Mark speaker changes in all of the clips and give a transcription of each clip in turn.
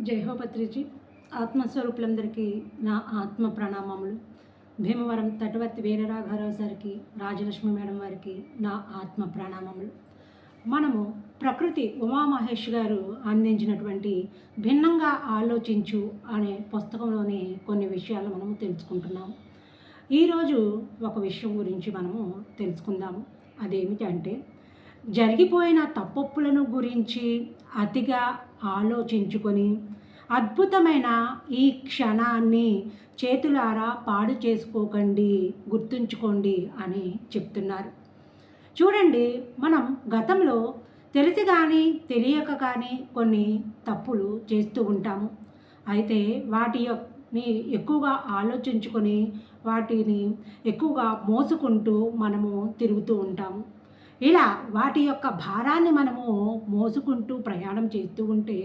Speaker 1: జయహోపత్రిజీ ఆత్మస్వరూపులందరికీ నా ఆత్మ ప్రణామములు. భీమవరం తటవర్తి వీరరాఘారావు సారికి రాజలక్ష్మి మేడం వారికి నా ఆత్మ ప్రణామములు. మనము ప్రకృతి ఉమామహేష్ గారు అందించినటువంటి భిన్నంగా ఆలోచించు అనే పుస్తకంలోని కొన్ని విషయాలు మనము తెలుసుకుంటున్నాము. ఈరోజు ఒక విషయం గురించి మనము తెలుసుకుందాము. అదేమిటంటే జరిగిపోయిన తప్పొప్పులను గురించి అతిగా ఆలోచించుకొని అద్భుతమైన ఈ క్షణాన్ని చేతులారా పాడు చేసుకోకండి గుర్తుంచుకోండి అని చెప్తున్నారు. చూడండి మనం గతంలో తెలిసి కానీ తెలియక కానీ కొన్ని తప్పులు చేస్తూ ఉంటాము. అయితే వాటి యొక్కని ఎక్కువగా ఆలోచించుకొని వాటిని ఎక్కువగా మోసుకుంటూ మనము తిరుగుతూ ఉంటాము. ఇలా వాటి యొక్క భారాన్ని మనము మోసుకుంటూ ప్రయాణం చేస్తూ ఉంటే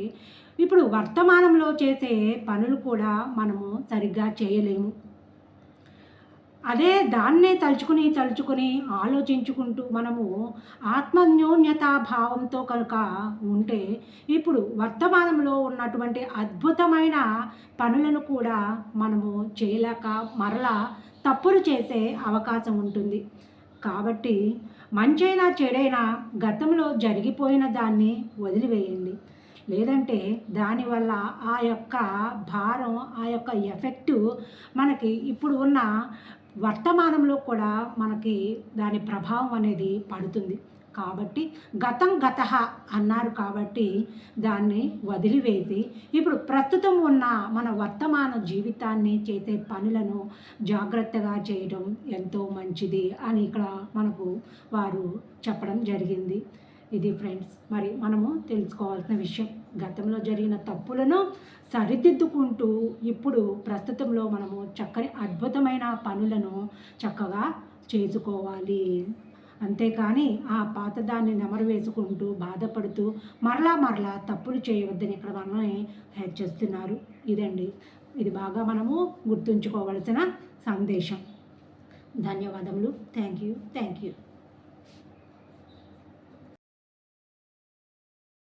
Speaker 1: ఇప్పుడు వర్తమానంలో చేసే పనులు కూడా మనము సరిగ్గా చేయలేము. అదే దాన్నే తలుచుకుని తలుచుకుని ఆలోచించుకుంటూ మనము ఆత్మన్యోన్యతా భావంతో కనుక ఉంటే ఇప్పుడు వర్తమానంలో ఉన్నటువంటి అద్భుతమైన పనులను కూడా మనము చేయలేక మరలా తప్పులు చేసే అవకాశం ఉంటుంది. కాబట్టి మంచైనా చెడైనా గతంలో జరిగిపోయిన దాన్ని వదిలివేయండి. లేదంటే దానివల్ల ఆ యొక్క భారం ఆ యొక్క ఎఫెక్టు మనకి ఇప్పుడు ఉన్న వర్తమానంలో కూడా మనకి దాని ప్రభావం అనేది పడుతుంది. కాబట్టి గతం గత అన్నారు కాబట్టి దాన్ని వదిలివేసి ఇప్పుడు ప్రస్తుతం ఉన్న మన వర్తమాన జీవితాన్ని చేసే పనులను జాగ్రత్తగా చేయడం ఎంతో మంచిది అని ఇక్కడ మనకు వారు చెప్పడం జరిగింది. ఇది ఫ్రెండ్స్ మరి మనము తెలుసుకోవాల్సిన విషయం. గతంలో జరిగిన తప్పులను సరిదిద్దుకుంటూ ఇప్పుడు ప్రస్తుతంలో మనము చక్కని అద్భుతమైన పనులను చక్కగా చేసుకోవాలి. అంతేకాని ఆ పాతదాన్ని నెమరు వేసుకుంటూ బాధపడుతూ మరలా మరలా తప్పులు చేయవద్దని ఇక్కడ మనల్ని హెచ్చరిస్తున్నారు ఇదండి. ఇది బాగా మనము గుర్తుంచుకోవలసిన సందేశం. ధన్యవాదములు. Thank you. Thank you.